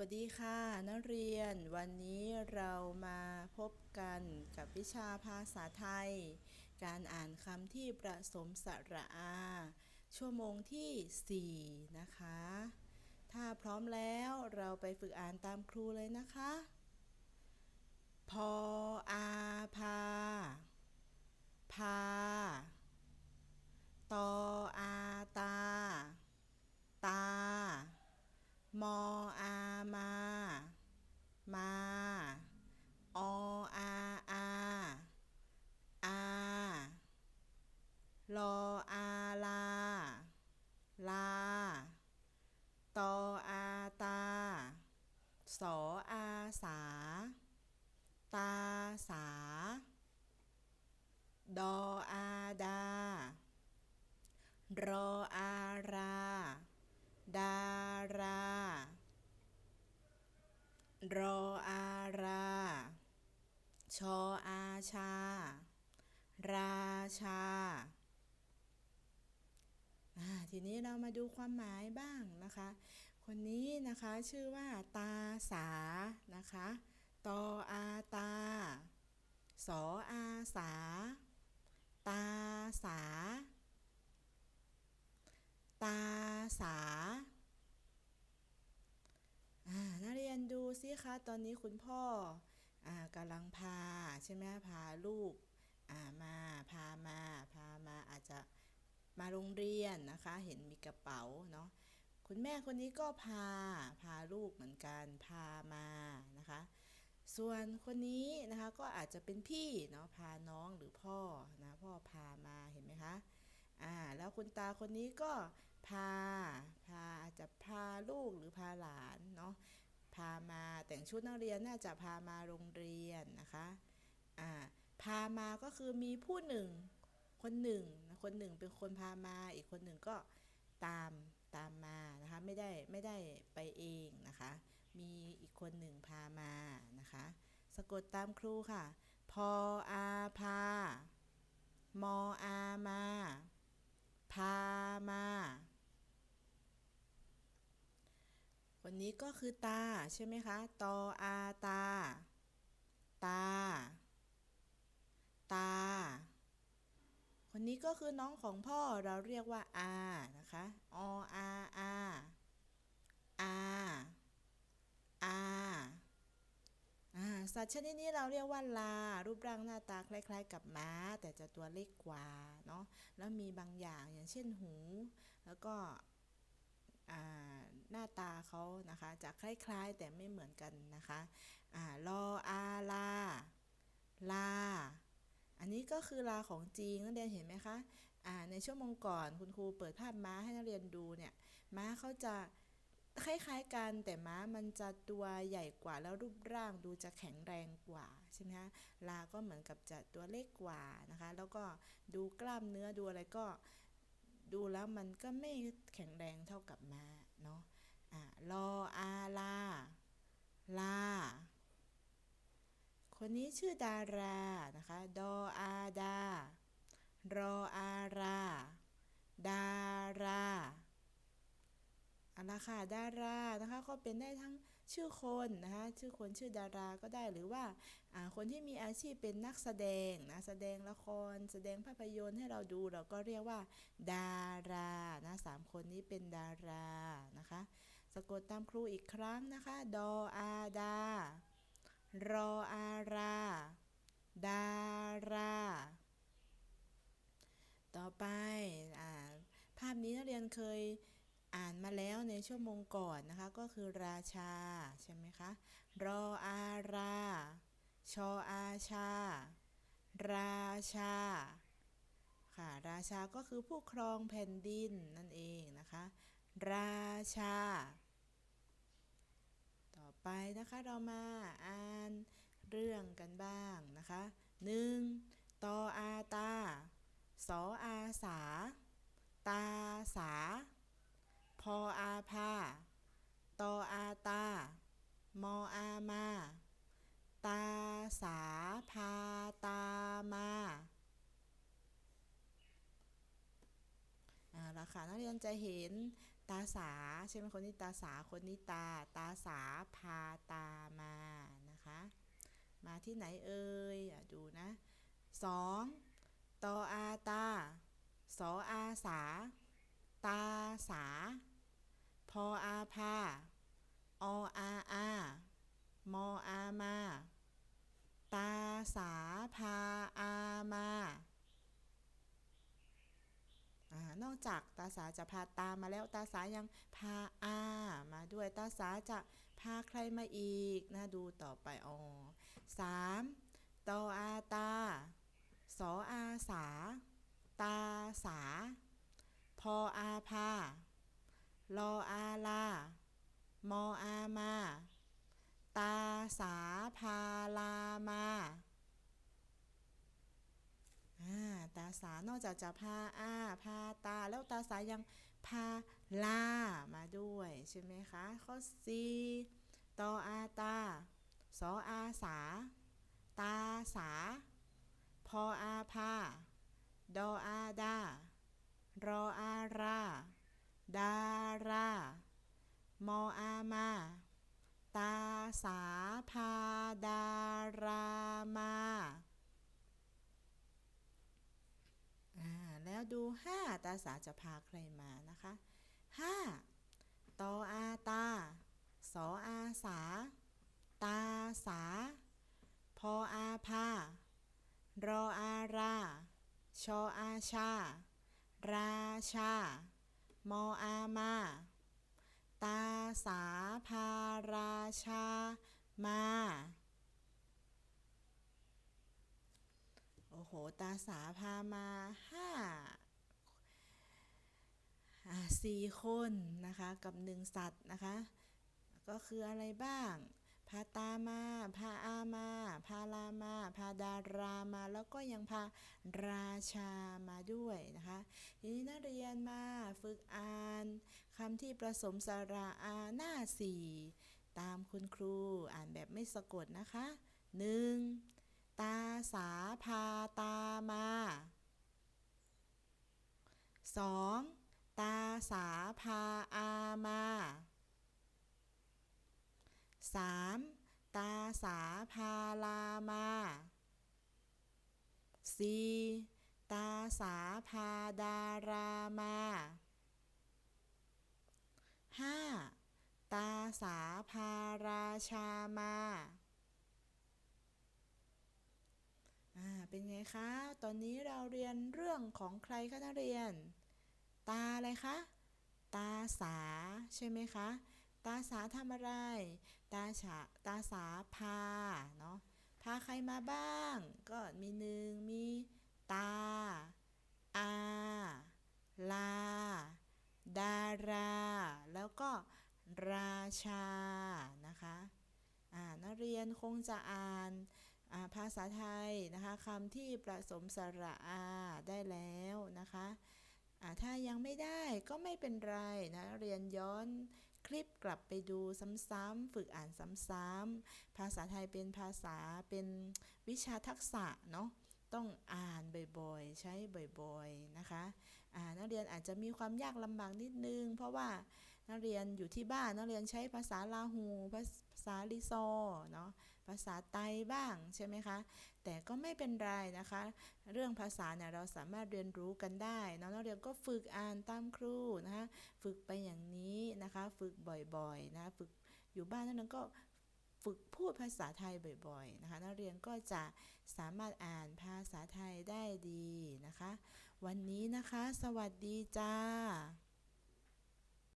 วัสดีค่ะ นักเรียนวันนี้เรามาพบกันกับวิชาภาษาไทย การอ่านคำที่ประสมสระอา ชั่วโมงที่ 4 นะคะ ถ้าพร้อมแล้วเราไปฝึกอ่านตามครูเลยนะคะ พออาพา พา ตออาตา ตา มออามา มา ออาอา อา ลออาลา ลา ตออาตา สออาสา ตาสา ดออาดา รออารา ดารา รออารา ชออาชา ราชาอ่า ทีนี้เรามาดูความหมายบ้างนะคะ คนนี้นะคะชื่อว่าตาสานะคะตออาตา สออาสา ตาสา ตาสาานักเรียนดูสิคะ ตอนนี้คุณพ่ออกำลังพา ใช่ไหมพาลูกามา พามา พามาอาจจะ มาโรงเรียนนะคะ เห็นมีกระเป๋าเนาะคุณแม่คนนี้ก็พาพาลูกเหมือนกันพามานะคะ ส่วนคนนี้นะคะก็อาจจะเป็นพี่เนาะพาน้องหรือพ่อนะพ่อพามาเห็นไหมคะอ่าแล้วคุณตาคนนี้ก็พาพาอาจจะพาลูกหรือพาหลานเนาะพามาแต่งชุดนักเรียนน่าจะพามาโรงเรียนนะคะอ่าพามาก็คือมีผู้หนึ่งคนหนึ่งนะ คนหนึ่งเป็นคนพามา อีกคนหนึ่งก็ตามตามมานะคะ ไม่ได้ไม่ได้ไปเองนะคะ มีอีกคนหนึ่งพามานะคะ สะกดตามครูค่ะ พออาพา มออามา พามาคนนี้ก็คือตาใช่ไหมคะ ตออาตา ตา ค นี้ก็คือน้องของพ่อเราเรียกว่าอานะคะออาอาอาอาอาสัตว์ชนิดนี้เราเรียกว่าลา รูปร่างหน้าตาคล้าย ๆ กับม้า แต่จะตัวเล็กกว่าเนาะแล้วมีบางอย่างอย่างเช่นหู แล้วก็หน้าตาเขานะคะจะคล้ายๆ แต่ไม่เหมือนกันนะคะอ่ารออาลาลา อันนี้ก็คือลาของจริงนักเรียนเห็นไหมคะอ่าในชั่วโมงก่อนคุณครูเปิดภาพม้าให้นักเรียนดูเนี่ย ม้าเขาจะคล้ายๆกันแต่ม้ามันจะตัวใหญ่กว่าแล้วรูปร่างดูจะแข็งแรงกว่าใช่ไหมคะลาก็เหมือนกับจะตัวเล็กกว่านะคะ แล้วก็ดูกล้ามเนื้อดูอะไรก็ดูแล้วมันก็ไม่แข็งแรงเท่ากับม้าเนาะอ่ารออาลาลา คนนี้ชื่อดารานะคะ ดออาดา รออารา ดาราอันละค่ะดารานะคะก็เป็นได้ทั้งชื่อคนนะคะชื่อคนชื่อดาราก็ได้หรือว่าคนที่มีอาชีพเป็นนักแสดงนะแสดงละคร แสดงภาพยนตร์ให้เราดูเราก็เรียกว่า ดารานะสามคนนี้เป็นดารานะคะ สะกดตามครูอีกครั้งนะคะ ดออาดา รออารา ดารา ต่อไปอภาพนี้นักเรียนเคยอ่าน มาแล้วในชั่วโมงก่อนนะคะ ก็คือราชา ใช่ไหมคะ รออารา ชออาชา ราชา ค่ะ ราชาก็คือผู้ครองแผ่นดินนั่นเองนะคะ ราชา ต่อไปนะคะเรามาอ่านเรื่องกันบ้างนะคะหนึ่งตออาตา สออาสา ตาสา พออาพา ตออาตา มออามา ตาสาพาตามาอ่าละ ค่ะ นักเรียนจะเห็นตาสาใช่ไหมคนนี้ตาสาคนนี้ตา ตาสาพาตามานะคะ มาที่ไหนเอ่ยอดูนะสองตออาตาสออาสา ตาสา พออาพาออาอามออามา ตาสาพาอามา อนอกจากตาสาจะพาตามาแล้วตาสายังพาอามาด้วยตาสาจะพาใครมาอีกนะดูต่อไปอ๋อสามตออาตา สออาสา ตาสา พออาพาลออาลามออามา ตาสาลามาอ่า นอกจากจะพาอาพาตา แล้วตาสายังพาลามาด้วยใช่ไหมคะ ข้อสี่ตออาตา สออาสา ตาสา พออาพา ดออาดา รออารา ดารา มออามา ตาสาพาดารามาแล้วดู ห้าตาสาจะพาใครมานะคะห้าตออาตา สออาสา ตาสา พออาพา รออารา ชออาชา ราชา มออามา ตาสาพาราชา มา โอ้โห ตาสาพามาห้า อ่าสี่คนนะคะกับหนึ่งสัตว์นะคะ ก็คืออะไรบ้างพาตามาพาอามาพาลามาพาดารามา แล้วก็ยังพาราชามาด้วยนะคะ ทีนี้นักเรียนมาฝึกอ่านคำที่ผสมสระอาหน้าสี่ตามคุณครูอ่านแบบไม่สะกดนะคะหนึ่งตาสาพาตามาสอง ตาสาพาอามาสามตาสาพาลามาสี่ตาสาพาดารามาห้าตาสาพาราชามาอ่าเป็นไงคะ ตอนนี้เราเรียนเรื่องของใครคะนักเรียน ตาอะไรคะ ตาสาใช่ไหมคะ ตาสาทำอะไร ตาฉาตาสาพาเนาะ พาใครมาบ้าง ก็มีหนึ่งมีตา อา ลา ดารา แล้วก็ราชา นะคะอ่านักเรียนคงจะอ่านาภาษาไทยนะคะคำที่ผสมสระอาได้แล้วนะคะ ถ้ายังไม่ได้ก็ไม่เป็นไรนะเรียนย้อนคลิปกลับไปดูซ้ำๆฝึกอ่านซ้ำๆภาษาไทยเป็นภาษาเป็นวิชาทักษะเนาะต้องอ่านบ่อยๆ ใช้บ่อยๆนะคะอ่านักเรียนอาจจะมีความยากลำบากนิดนึง เพราะว่านักเรียนอยู่ที่บ้านนักเรียนใช้ภาษาลาหูภา ษาลิโซเนาะภาษาไตบ้างใช่ไหมคะ แต่ก็ไม่เป็นไรนะคะ เรื่องภาษาเนี่ยเราสามารถเรียนรู้กันได้เนาะนักเรียนก็ฝึกอ่านตามครูนะคะฝึกไปอย่างนี้นะคะ ฝึกบ่อยๆนะฝึกอยู่บ้านนักเรียนก็ฝึกพูดภาษาไทยบ่อยๆนะคะ นักเรียนก็จะสามารถอ่านภาษาไทยได้ดีนะคะ วันนี้นะคะ สวัสดีจ้า